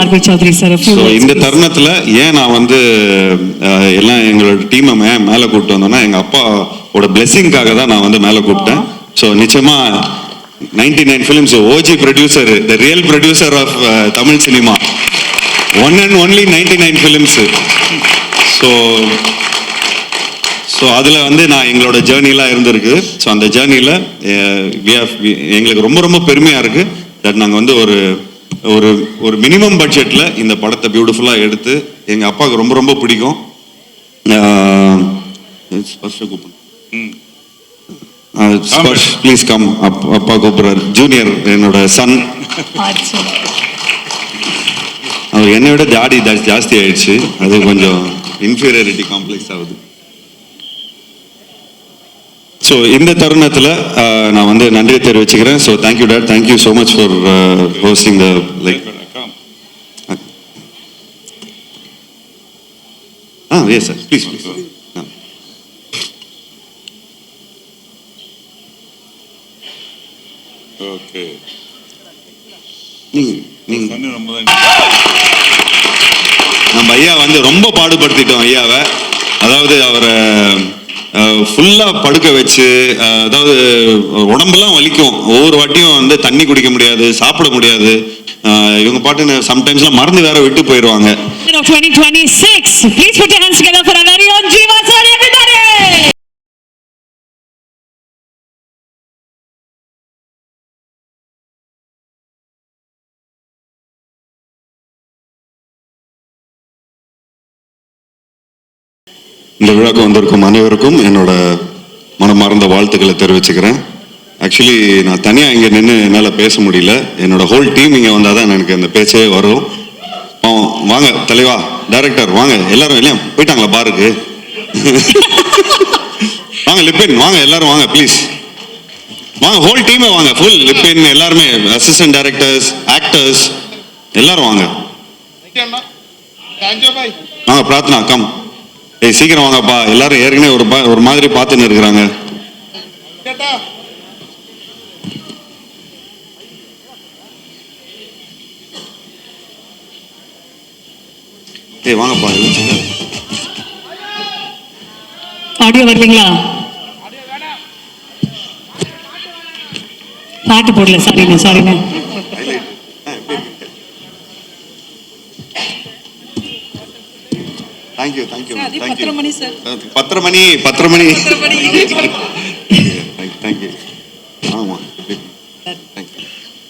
RB Chowdhury sir இந்த தருணத்தில் ஏன் நான் வந்து எல்லாம் எங்களோட டீமை மே மேலே கூப்பிட்டு வந்தோன்னா எங்கள் அப்பாவோட பிளெஸிங்காக தான் நான் வந்து மேலே கூப்பிட்டேன். ஸோ நிச்சயமா ninety nine films OG producer the real producer of Tamil cinema one and only ninety nine films so so அதில் வந்து நான் எங்களோட ஜேர்னிலாம் இருந்திருக்கு. ஸோ அந்த ஜேர்னியில் எங்களுக்கு ரொம்ப ரொம்ப பெருமையாக இருக்குது தட் நாங்கள் வந்து ஒரு ஒரு ஒரு மினிமம் பட்ஜெட்டில் இந்த படத்தை பியூட்டிஃபுல்லாக எடுத்து எங்கள் அப்பாவுக்கு ரொம்ப ரொம்ப பிடிக்கும். ஸ்பர்ஷ் ப்ளீஸ் கம் அப்பா கூப்பிட்றாரு. ஜூனியர் என்னோட சன் அவர் என்னை விட தாடி ஜா- ஜாஸ்தி ஆயிடுச்சு. அது கொஞ்சம் இன்ஃபீரியாரிட்டி காம்ப்ளெக்ஸ் ஆகுது. ஸோ இந்த தருணத்தில் நான் வந்து நன்றி தெரிவிச்சுக்கிறேன். So thank you dad thank you so much for hosting the like ah yes sir please please okay நீங்கள் நீங்கள் நம்ம ஐயா வந்து ரொம்ப பாடுபடுத்திட்டோம் ஐயாவை. அதாவது அவரை ஃபுல்லாக படுக்க வச்சு அதாவது உடம்பெல்லாம் வலிக்கும். ஒவ்வொரு வாட்டியும் வந்து தண்ணி குடிக்க முடியாது சாப்பிட முடியாது. இவங்க பாட்டு சம்டைம்ஸ்லாம் மறந்து வேற விட்டு போயிடுவாங்க. இந்த விழாக்கு வந்திருக்கும் அனைவருக்கும் என்னோட மனமார்ந்த வாழ்த்துக்களை தெரிவிச்சுக்கிறேன். ஆக்சுவலி நான் தனியாக இங்கே நின்று என்னால் பேச முடியல. என்னோட ஹோல் டீம் இங்கே வந்தால் தான் எனக்கு அந்த பேச்சே வரும். வாங்க தலைவா டைரக்டர் வாங்க. எல்லாரும் இல்லையா போயிட்டாங்களா பாருக்கு? வாங்க லிப்பின் வாங்க எல்லாரும் வாங்க ப்ளீஸ் வாங்க ஹோல் டீமே வாங்க. ஃபுல் லிப்பின் எல்லாருமே அசிஸ்டன்ட் டைரக்டர்ஸ் ஆக்டர்ஸ் எல்லாரும் வாங்க. வாங்க பிரார்த்தனா கம் ஏய் சீக்கிரம் வாங்கப்பா. எல்லாரும் ஏற்கனவே ஒரு ஒரு மாதிரி பார்த்துன்னு இருக்கிறாங்க. ஏய் வாங்கப்பா. ஆடியோ வருதுங்களா பாட்டு போடல. சாரிண்ணா சாரிண்ணா thank you thank you thank you பத்தரை மணி சார் பத்தரை மணி மணி தேங்க்யூ ஆமாம்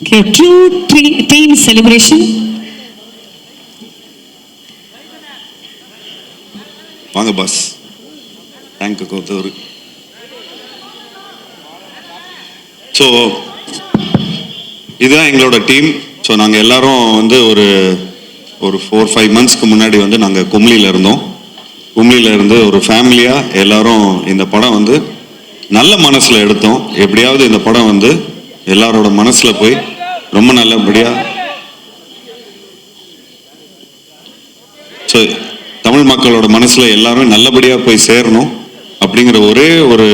Okay, teen celebration. வாங்க பாஸ் தேங்க்யூ கோத்தவர் ஸோ இதுதான் எங்களோட டீம் ஸோ நாங்கள் எல்லாரும் வந்து ஒரு ஒரு ஃபோர் ஃபைவ் மந்த்ஸ்க்கு முன்னாடி வந்து நாங்கள் கும்ளியில் இருந்தோம். கும்ளியில் இருந்து ஒரு ஃபேமிலியாக எல்லாரும் இந்த படம் வந்து நல்ல மனசில் எடுத்தோம். எப்படியாவது இந்த படம் வந்து எல்லாரோட மனசில் போய் ரொம்ப நல்லபடியாக ஸோ தமிழ் மக்களோட மனசில் எல்லாரும் நல்லபடியாக போய் சேரணும் அப்படிங்கிற ஒரே ஒரு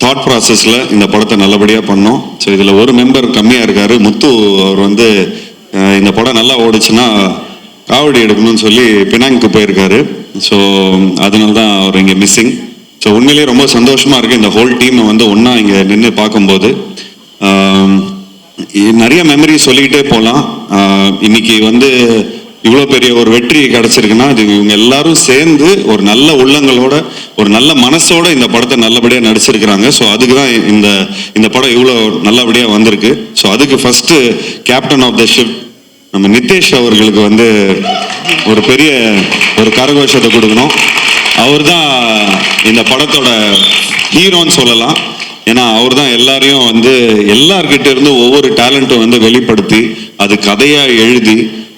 தாட் ப்ராசஸில் இந்த படத்தை நல்லபடியாக பண்ணோம். ஸோ இதில் ஒரு மெம்பர் கம்மியாக இருக்கார். முத்து அவர் வந்து இந்த படம் நல்லா ஓடுச்சுன்னா காவடி எடுக்கணும்னு சொல்லி பினாங்க்கு போயிருக்காரு. ஸோ அதனால தான் அவர் இங்கே மிஸ்ஸிங் ஸோ உண்மையிலேயே ரொம்ப சந்தோஷமாக இருக்குது இந்த ஹோல் டீமை வந்து ஒன்றா இங்கே நின்று பார்க்கும்போது. நிறைய மெமரி சொல்லிக்கிட்டே போகலாம் இன்னைக்கு வந்து இவ்வளோ பெரிய ஒரு வெற்றி கிடச்சிருக்குன்னா அது இவங்க எல்லாரும் சேர்ந்து ஒரு நல்ல உள்ளங்களோட ஒரு நல்ல மனசோட இந்த படத்தை நல்லபடியாக நடிச்சிருக்கிறாங்க. ஸோ அதுக்கு தான் இந்த இந்த படம் இவ்வளோ நல்லபடியாக வந்திருக்கு. ஸோ அதுக்கு first captain of the ship நம்ம நிதேஷ் அவர்களுக்கு வந்து ஒரு பெரிய ஒரு கரகோஷத்தை கொடுக்கணும். அவர் தான் இந்த படத்தோட ஹீரோன்னு சொல்லலாம். ஏன்னா அவர் தான் எல்லாரையும் வந்து எல்லார்கிட்ட இருந்து ஒவ்வொரு டேலண்ட்டும் வந்து வெளிப்படுத்தி அது கதையாக எழுதி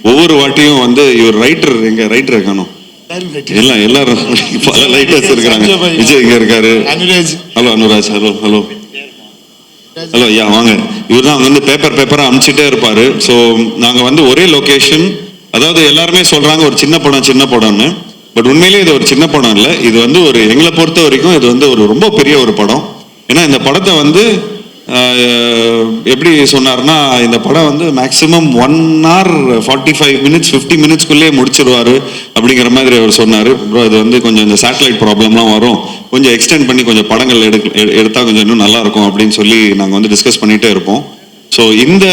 ஒவ்வொரு வாட்டியும் வந்து இவர் ரைட்டர் எங்க ரைட்டர் காணும். எல்லாம் எல்லாரும் பல ரைட்டர்ஸ் இருக்கிறாங்க விஜய் இங்க இருக்காரு. Hello Anuraj. Hello hello hello ஐயா வாங்க. இவர் தான் வந்து பேப்பர் பேப்பரா அனுப்பிச்சிட்டே இருப்பாரு. ஸோ நாங்க வந்து ஒரே லொகேஷன் அதாவது எல்லாருமே சொல்றாங்க ஒரு சின்ன படம் சின்ன படம்னு. பட் உண்மையிலேயே இது ஒரு சின்ன படம் இல்லை. இது வந்து ஒரு எங்களை பொறுத்த வரைக்கும் இது வந்து ஒரு ரொம்ப பெரிய ஒரு படம். ஏன்னா இந்த படத்தை வந்து எப்படி சொன்னார்னா இந்த படம் வந்து maximum one hour forty five minutes fifty மினிட்ஸ்க்குள்ளேயே முடிச்சிருவாரு அப்படிங்கிற மாதிரி அவர் சொன்னார். ப்ரோ இது வந்து கொஞ்சம் இந்த சேட்டலைட் ப்ராப்ளம்லாம் வரும். கொஞ்சம் எக்ஸ்டெண்ட் பண்ணி கொஞ்சம் படங்கள் எடு எடு- கொஞ்சம் இன்னும் நல்லாயிருக்கும் அப்படின்னு சொல்லி நாங்கள் வந்து டிஸ்கஸ் பண்ணிகிட்டே இருப்போம். ஸோ இந்த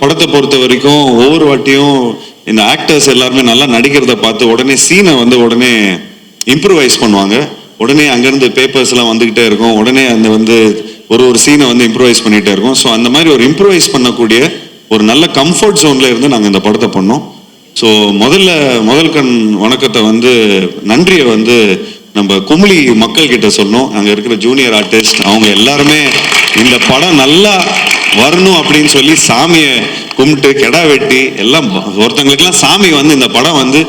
படத்தை பொறுத்த வரைக்கும் ஒவ்வொரு வாட்டியும் இந்த ஆக்டர்ஸ் எல்லாருமே நல்லா நடிக்கிறத பார்த்து உடனே சீனை வந்து உடனே இம்ப்ரூவைஸ் பண்ணுவாங்க. உடனே அங்கேருந்து பேப்பர்ஸ்லாம் வந்துக்கிட்டே இருக்கும். உடனே அந்த வந்து ஒரு ஒரு சீனை வந்து இம்ப்ரூவைஸ் பண்ணிகிட்டே இருக்கும். ஸோ அந்த மாதிரி ஒரு இம்ப்ரூவைஸ் பண்ணக்கூடிய ஒரு நல்ல கம்ஃபர்ட் ஜோனில் இருந்து நாங்கள் இந்த படத்தை பண்ணோம். ஸோ முதல்ல முதல் கண் வணக்கத்தை வந்து நன்றியை வந்து நம்ம குமிழி மக்கள் கிட்ட சொல்லணும் அங்கே இருக்கிற ஜூனியர் ஆர்டிஸ்ட் அவங்க எல்லாருமே இந்த படம் நல்லா வரணும் அப்படின்னு சொல்லி சாமியை கும்பிட்டு கெடா வெட்டி எல்லாம் ஒருத்தங்களுக்கெல்லாம் சாமி வந்து இந்த படம் வந்து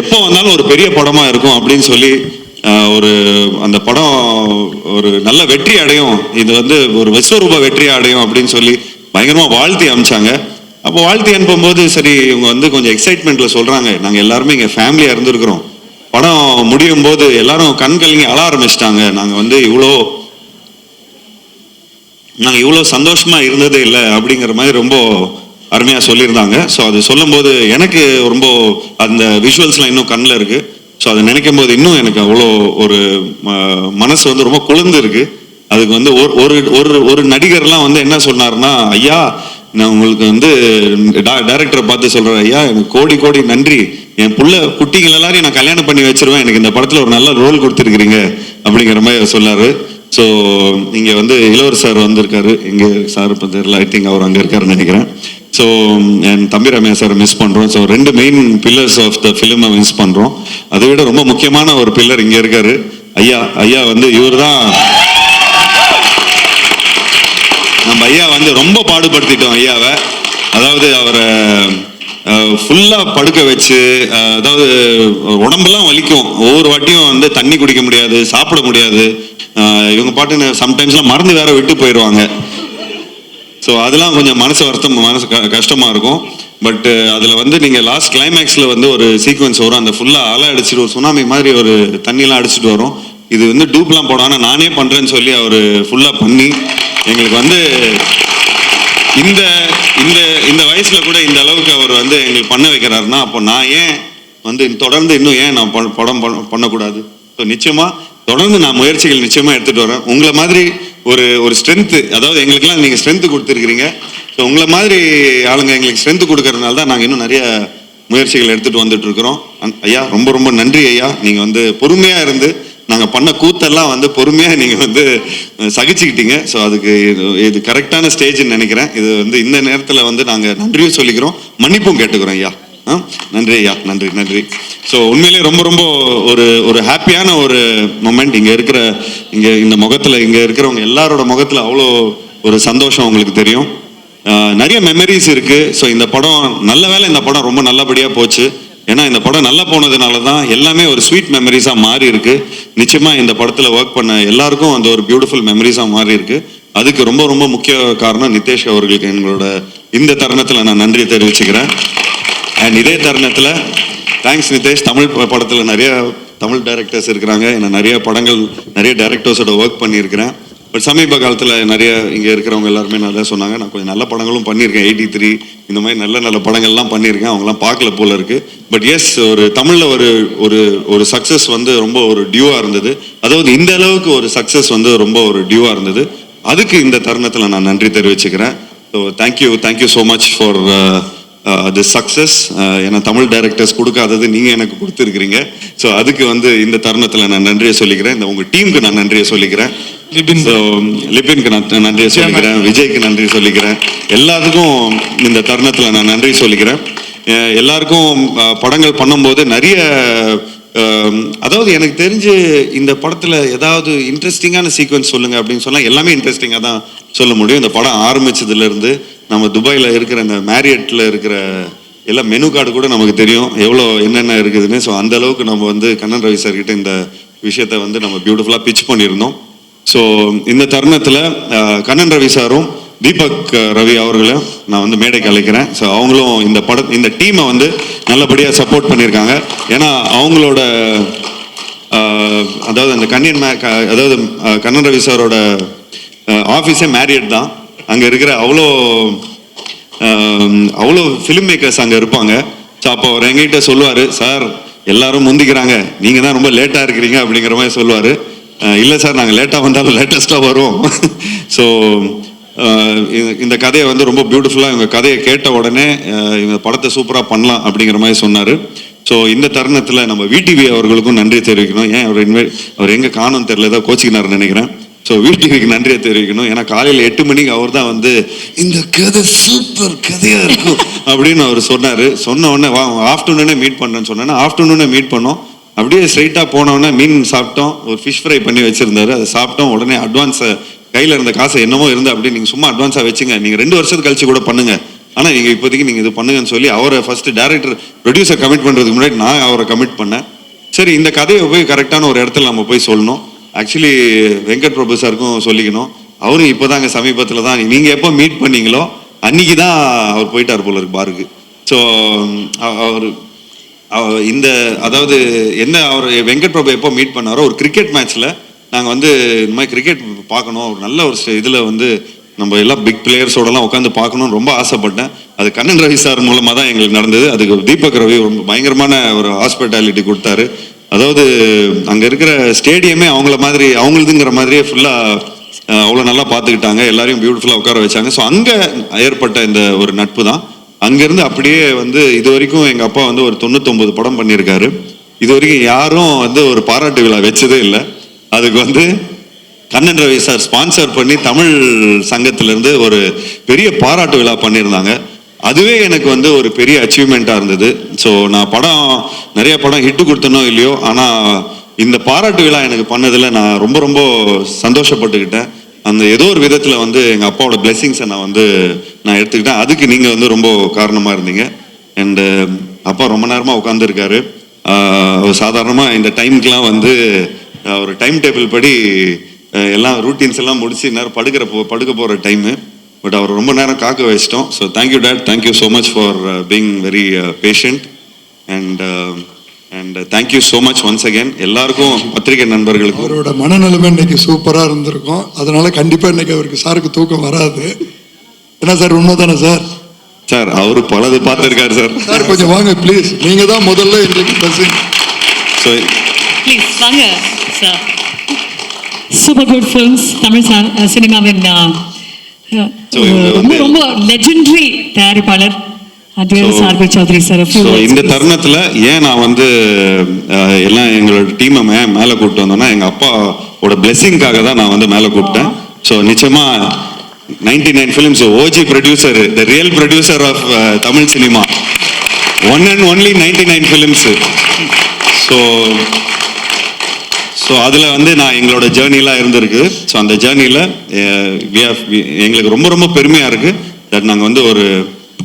எப்போ வந்தாலும் ஒரு பெரிய படமா இருக்கும் அப்படின்னு சொல்லி ஒரு அந்த படம் ஒரு நல்ல வெற்றி அடையும். இது வந்து ஒரு விஸ்வரூப வெற்றி அடையும் அப்படின்னு சொல்லி பயங்கரமாக வாழ்த்தி அமிச்சாங்க. அப்போ வாழ்த்தி அனுப்பும்போது சரி இவங்க வந்து கொஞ்சம் எக்ஸைட்மெண்ட்ல சொல்றாங்க. நாங்கள் எல்லாருமே இங்கே ஃபேமிலியாக இருந்திருக்கிறோம். படம் முடியும் போது எல்லாரும் கண் கலங்கி அழ ஆரம்பிச்சிட்டாங்க. நாங்கள் வந்து இவ்வளோ நாங்கள் இவ்வளோ சந்தோஷமா இருந்ததே இல்லை அப்படிங்கிற மாதிரி ரொம்ப அருமையாக சொல்லியிருந்தாங்க. ஸோ அது சொல்லும்போது எனக்கு ரொம்ப அந்த விஷுவல்ஸ்லாம் இன்னும் கண்ணில் இருக்குது ஸோ அதை நினைக்கும் போது இன்னும் எனக்கு அவ்வளோ ஒரு ம- மனசு வந்து ரொம்ப குளிர்ந்து இருக்கு அதுக்கு வந்து ஒரு ஒரு ஒரு ஒரு நடிகர்லாம் வந்து என்ன சொன்னார்னா ஐயா நான் உங்களுக்கு வந்து டேரக்டரை பார்த்து சொல்கிறேன் ஐயா எனக்கு கோடி கோடி நன்றி. என் புள்ள குட்டிகள் எல்லாரையும் நான் கல்யாணம் பண்ணி வச்சிருவேன். எனக்கு இந்த படத்தில் ஒரு நல்ல ரோல் கொடுத்துருக்கிறீங்க. அப்படிங்கிற மாதிரி சொன்னார். ஸோ இங்கே வந்து இளவர் சார் வந்திருக்காரு. இங்கே சார் இப்போ தெரியல. ஐ திங்க் அவர் அங்கே இருக்காருன்னு நினைக்கிறேன். ஸோ என் um, தம்பி ரம்யா சார் மிஸ் பண்ணுறோம் ஸோ ரெண்டு மெயின் பில்லர்ஸ் ஆஃப் த ஃபிலிமை மிஸ் பண்ணுறோம் அதை விட ரொம்ப முக்கியமான ஒரு பில்லர் இங்கே இருக்காரு. ஐயா ஐயா வந்து இவர் தான் நம்ம ஐயா வந்து ரொம்ப பாடுபடுத்திட்டோம் ஐயாவை. அதாவது அவரை ஃபுல்லாக படுக்க வச்சு அதாவது உடம்பெல்லாம் வலிக்கும். ஒவ்வொரு வாட்டியும் வந்து தண்ணி குடிக்க முடியாது சாப்பிட முடியாது. இவங்க பாட்டுன்னு சம்டைம்ஸ்லாம் மறந்து வேற விட்டு போயிடுவாங்க ஸோ அதெல்லாம் கொஞ்சம் மனசு வருத்தம் மனசு க- இருக்கும். பட் uh, அதில் வந்து நீங்கள் லாஸ்ட் கிளைமேக்ஸில் வந்து ஒரு சீக்வன்ஸ் வரும். அந்த ஃபுல்லாக அலை அடிச்சுட்டு ஒரு சுனாமி மாதிரி ஒரு தண்ணிலாம் அடிச்சிட்டு வரும். இது வந்து டூப்லாம் போடாம. நானே பண்ணுறேன்னு சொல்லி அவர் ஃபுல்லாக பண்ணி எங்களுக்கு வந்து இந்த இந்த இந்த வயசில் கூட இந்த அளவுக்கு அவர் வந்து எங்களுக்கு பண்ண வைக்கிறாருன்னா அப்போ நான் ஏன் வந்து தொடர்ந்து இன்னும் ஏன் நான் ப- படம் பண்ண- பண்ணக்கூடாது? ஸோ நிச்சயமாக தொடர்ந்து நான் முயற்சிகள் நிச்சயமாக எடுத்துகிட்டு வரேன். உங்களை மாதிரி ஒரு ஒரு ஸ்ட்ரென்த்து அதாவது எங்களுக்கெல்லாம் நீங்கள் ஸ்ட்ரென்த்து கொடுத்துருக்கிறீங்க. ஸோ உங்களை மாதிரி ஆளுங்க எங்களுக்கு ஸ்ட்ரென்த் கொடுக்கறதுனால தான் நாங்கள் இன்னும் நிறைய முயற்சிகள் எடுத்துகிட்டு வந்துட்டு இருக்கிறோம் ஐயா ரொம்ப ரொம்ப நன்றி ஐயா. நீங்கள் வந்து பொறுமையாக இருந்து நாங்கள் பண்ண கூத்தெல்லாம் வந்து பொறுமையாக நீங்கள் வந்து சகிச்சுக்கிட்டீங்க. ஸோ அதுக்கு இது இது கரெக்டான ஸ்டேஜ்னு நினைக்கிறேன். இது வந்து இந்த நேரத்தில் வந்து நாங்கள் நன்றியும் சொல்லிக்கிறோம். மன்னிப்பும் கேட்டுக்கிறோம் ஐயா. நன்றி ஐயா நன்றி நன்றி. ஸோ உண்மையிலேயே ரொம்ப ரொம்ப ஒரு ஒரு ஹாப்பியான ஒரு மொமெண்ட் இங்கே இருக்கிற இங்கே இந்த முகத்தில் இங்கே இருக்கிறவங்க எல்லாரோட முகத்தில் அவ்வளோ ஒரு சந்தோஷம் உங்களுக்கு தெரியும். நிறைய மெமரிஸ் இருக்குது ஸோ இந்த படம் நல்ல வேளை இந்த படம் ரொம்ப நல்லபடியாக போச்சு. ஏன்னா இந்த படம் நல்லா போனதுனால தான் எல்லாமே ஒரு ஸ்வீட் மெமரிஸாக மாறி இருக்கு. நிச்சயமாக இந்த படத்தில் ஒர்க் பண்ண எல்லாருக்கும் அந்த ஒரு பியூட்டிஃபுல் மெமரிஸாக மாறி இருக்கு. அதுக்கு ரொம்ப ரொம்ப முக்கிய காரணம் நிதேஷ் அவர்களுக்கு எங்களோட இந்த தருணத்தில் நான் நன்றி தெரிவிச்சுக்கிறேன். அண்ட் இதே தருணத்தில் தேங்க்ஸ் நிதேஷ் தமிழ் படத்தில் நிறைய தமிழ் டைரக்டர்ஸ் இருக்கிறாங்க. நான் நிறைய படங்கள் நிறைய டைரக்டர்ஸோட ஒர்க் பண்ணியிருக்கிறேன். பட் சமீப காலத்தில் நிறைய இங்கே இருக்கிறவங்க எல்லாருமே நல்லா சொன்னாங்க. நான் கொஞ்சம் நல்ல படங்களும் பண்ணியிருக்கேன். எயிட்டி த்ரீ இந்த மாதிரி நல்ல நல்ல படங்கள்லாம் பண்ணியிருக்கேன். அவங்களாம் பார்க்கல போல இருக்கு. பட் எஸ் ஒரு தமிழில் ஒரு ஒரு ஒரு சக்ஸஸ் வந்து ரொம்ப ஒரு டியூவாக இருந்தது. அதாவது இந்த அளவுக்கு ஒரு சக்ஸஸ் வந்து ரொம்ப ஒரு டியூவாக இருந்தது. அதுக்கு இந்த தருணத்தில் நான் நன்றி தெரிவிச்சுக்கிறேன். So thank you thank you so much for the success ஏன்னா தமிழ் டைரக்டர்ஸ் கொடுக்காதது நீங்கள் எனக்கு கொடுத்துருக்கிறீங்க. ஸோ அதுக்கு வந்து இந்த தருணத்தில் நான் நன்றியை சொல்லிக்கிறேன். இந்த உங்கள் டீமுக்கு நான் நன்றியை சொல்லிக்கிறேன். லிபின். ஸோ லிபினுக்கு நான் நன்றியை சொல்லிக்கிறேன். விஜய்க்கு நன்றி சொல்லிக்கிறேன். எல்லாத்துக்கும் இந்த தருணத்தில் நான் நன்றி சொல்லிக்கிறேன். எல்லாருக்கும் படங்கள் பண்ணும்போது நிறைய அதாவது எனக்கு தெரிஞ்சு இந்த படத்தில் ஏதாவது இன்ட்ரெஸ்டிங்கான சீக்வன்ஸ் சொல்லுங்க அப்படின்னு சொன்னால் எல்லாமே இன்ட்ரெஸ்டிங்காக தான் சொல்ல முடியும். இந்த படம் ஆரம்பிச்சதுலேருந்து நம்ம துபாயில் இருக்கிற இந்த மேரியட்டில் இருக்கிற எல்லாம் மெனு கார்டு கூட நமக்கு தெரியும். எவ்வளோ என்னென்ன இருக்குதுன்னு. ஸோ அந்த அளவுக்கு நம்ம வந்து கண்ணன் ரவி சார்கிட்ட இந்த விஷயத்தை வந்து நம்ம பியூட்டிஃபுல்லாக பிச் பண்ணியிருந்தோம். ஸோ இந்த தருணத்தில் கண்ணன் ரவி சாரும் தீபக் ரவி அவர்களும் நான் வந்து மேடைக்கு அழைக்கிறேன். ஸோ அவங்களும் இந்த பட இந்த டீமை வந்து நல்லபடியாக சப்போர்ட் பண்ணியிருக்காங்க. ஏன்னா அவங்களோட அதாவது அந்த கண்ணியன் மே அதாவது கண்ணன் ரவி சாரோட ஆஃபீஸே மேரியட் தான். அங்கே இருக்கிற அவ்வளோ அவ்வளோ ஃபிலிம் மேக்கர்ஸ் அங்கே இருப்பாங்க. ஸோ அப்போ அவர் எங்கிட்ட சொல்லுவார் சார் எல்லாரும் முந்திக்கிறாங்க. நீங்கள் தான் ரொம்ப லேட்டாக இருக்கிறீங்க அப்படிங்கிற மாதிரி சொல்லுவார். இல்லை சார் நாங்கள் லேட்டாக வந்தாலும் லேட்டஸ்ட்டாக வருவோம் ஸோ இந்த கதையை வந்து ரொம்ப பியூட்டிஃபுல்லாக இவங்க கதையை கேட்ட உடனே இவங்க படத்தை சூப்பராக பண்ணலாம் அப்படிங்கிற மாதிரி சொன்னார். ஸோ இந்த தருணத்தில் நம்ம விடிவி அவர்களுக்கும் நன்றி தெரிவிக்கணும். ஏன் அவர் இனிமேல் அவர் எங்கே காணும் தெரியல ஏதோ கோச்சிக்கினார்னு நினைக்கிறேன். ஸோ வீட்டுக்கு நன்றியை தெரிவிக்கணும். ஏன்னா காலையில் எட்டு மணிக்கு அவர் தான் வந்து இந்த கதை சூப்பர் கதையாக இருக்கும் அப்படின்னு அவர் சொன்னார். சொன்ன உடனே வா ஆஃப்டர்நூனே மீட் பண்ணுறேன்னு சொன்னேன்னா ஆஃப்டர்நூனே மீட் பண்ணோம். அப்படியே ஸ்ட்ரைட்டாக போனோடனே மீன் சாப்பிட்டோம். ஒரு ஃபிஷ் ஃப்ரை பண்ணி வச்சுருந்தாரு. அதை சாப்பிட்டோம். உடனே அட்வான்ஸை கையில் இருந்த காசை என்னமோ இருந்து அப்படி நீங்கள் சும்மா அட்வான்ஸாக வச்சுங்க. நீங்கள் ரெண்டு வருஷத்துக்கு கழிச்சு கூட பண்ணுங்கள் ஆனால் நீங்கள் இப்போதைக்கு நீங்கள் இது பண்ணுங்கன்னு சொல்லி அவரை ஃபஸ்ட்டு டேரக்டர் ப்ரொடியூசர் கமிட் பண்ணுறதுக்கு முன்னாடி நான் அவரை கமிட் பண்ணேன். சரி இந்த கதையை போய் கரெக்டான ஒரு இடத்துல நம்ம போய் சொல்லணும். ஆக்சுவலி வெங்கட் பிரபு சாருக்கும் சொல்லிக்கணும். அவரும் இப்போ தான் அங்கே சமீபத்தில் தான் நீங்கள் எப்போ மீட் பண்ணீங்களோ அன்னைக்கு தான் அவர் போயிட்டார் போல இருக்கு பாருக்கு. ஸோ அவர் இந்த அதாவது என்ன அவர் வெங்கட் பிரபு எப்போ மீட் பண்ணாரோ ஒரு கிரிக்கெட் மேட்ச்சில் நாங்கள் வந்து இந்த மாதிரி கிரிக்கெட் பார்க்கணும். ஒரு நல்ல ஒரு இதில் வந்து நம்ம எல்லாம் பிக் பிளேயர்ஸோடலாம் உட்காந்து பார்க்கணும்னு ரொம்ப ஆசைப்பட்டேன். அது கண்ணன் ரவி சார் மூலமாக தான் எங்களுக்கு நடந்தது. அதுக்கு தீபக் ரவி ரொம்ப பயங்கரமான ஒரு ஹாஸ்பிட்டாலிட்டி கொடுத்தாரு. அதாவது அங்கே இருக்கிற ஸ்டேடியமே அவங்கள மாதிரி அவங்களுதுங்கிற மாதிரியே ஃபுல்லாக அவ்வளோ நல்லா பார்த்துக்கிட்டாங்க. எல்லாரையும் பியூட்டிஃபுல்லாக உட்கார வச்சாங்க. ஸோ அங்கே ஏற்பட்ட இந்த ஒரு நட்பு தான். அங்கேருந்து அப்படியே வந்து இது வரைக்கும் எங்கள் அப்பா வந்து ஒரு தொண்ணூத்தொம்பது படம் பண்ணியிருக்காரு. இது வரைக்கும் யாரும் வந்து ஒரு பாராட்டு விழா வச்சதே இல்லை. அதுக்கு வந்து கண்ணன் ரவி சார் ஸ்பான்சர் பண்ணி தமிழ் சங்கத்திலேருந்து ஒரு பெரிய பாராட்டு விழா பண்ணியிருந்தாங்க. அதுவே எனக்கு வந்து ஒரு பெரிய அச்சீவ்மெண்ட்டாக இருந்தது. ஸோ நான் படம் நிறைய படம் ஹிட்டு கொடுத்தனோ இல்லையோ ஆனால் இந்த பாராட்டு விழா எனக்கு பண்ணதில் நான் ரொம்ப ரொம்ப சந்தோஷப்பட்டுக்கிட்டேன். அந்த ஏதோ ஒரு விதத்தில் வந்து எங்கள் அப்பாவோட பிளெஸ்ஸிங்ஸை நான் வந்து நான் எடுத்துக்கிட்டேன். அதுக்கு நீங்கள் வந்து ரொம்ப காரணமாக இருந்தீங்க. அண்டு அப்பா ரொம்ப நேரமாக உட்காந்துருக்காரு சாதாரணமாக இந்த டைமுக்கெலாம் வந்து ஒரு டைம் டேபிள் படி எல்லாம் ரூட்டீன்ஸ் எல்லாம் முடிச்சு நேரம் படுக்கிற போ படுக்க போகிற டைமு பட் அவர் ரொம்ப நேரம் காக்க வச்சிட்டோம். So thank you dad thank you so much for being very patient and and thank you so much once again எல்லாருக்கும் பத்திரிகை நண்பர்களுக்கும். அவரோட மனநிலைமை இன்னைக்கு சூப்பரா இருந்திருக்கும். அதனால கண்டிப்பா இன்னைக்கு அவருக்கு சாருக்கு தூக்கம் வராது. என்ன சார் உண்மைதானே சார்? சார் அவர் பலது பார்த்துருக்காரு சார். சார் கொஞ்சம் வாங்க ப்ளீஸ் நீங்க தான் முதல்ல எங்களுக்கு blessing. ஸோ ப்ளீஸ் வாங்க sir super good films Tamil சினிமாவின் ரொம்ப ரொம்ப லெஜெண்டரி தயாரிப்பாளர் இந்த தருணத்தில் ஏன் நான் வந்து எல்லாம் எங்களோட டீமை மேலே கூப்பிட்டு வந்தோன்னா எங்கள் அப்பாவோட பிளெஸிங்காக தான் நான் வந்து மேலே கூப்பிட்டேன். ஸோ நிச்சயமா ninety nine films OG producer the real producer of Tamil cinema one and only ninety nine films so so அதில் வந்து நான் எங்களோட ஜேர்னிலாம் இருந்திருக்கு. ஸோ அந்த ஜேர்னியில் எங்களுக்கு ரொம்ப ரொம்ப பெருமையாக இருக்குது தட் நாங்கள் வந்து ஒரு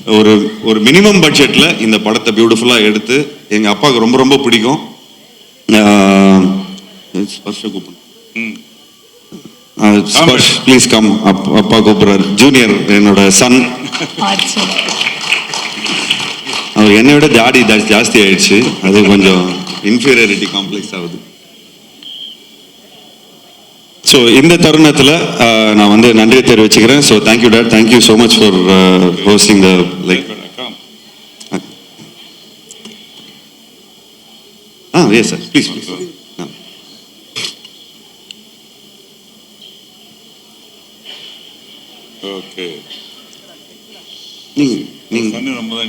ஒரு ஒரு மினிமம் பட்ஜெட்டில் இந்த படத்தை பியூட்டிஃபுல்லாக எடுத்து எங்கள் அப்பாவுக்கு ரொம்ப ரொம்ப பிடிக்கும். ஸ்பர்ஷ ப்ளீஸ் கம் அப்பா கூப்பிட்றாரு. ஜூனியர் என்னோட சன் அவர் என்னை விட ஜாடி ஜா- ஜாஸ்தி ஆயிடுச்சு. அது கொஞ்சம் இன்ஃபீரியாரிட்டி காம்ப்ளெக்ஸ் ஆகுது. ஸோ இந்த தருணத்தில் நான் வந்து நன்றி தெரிவிச்சுக்கிறேன். So thank you dad thank you so much for hosting the like ah yes sir please please okay நீங்கள் நீங்கள் ரொம்ப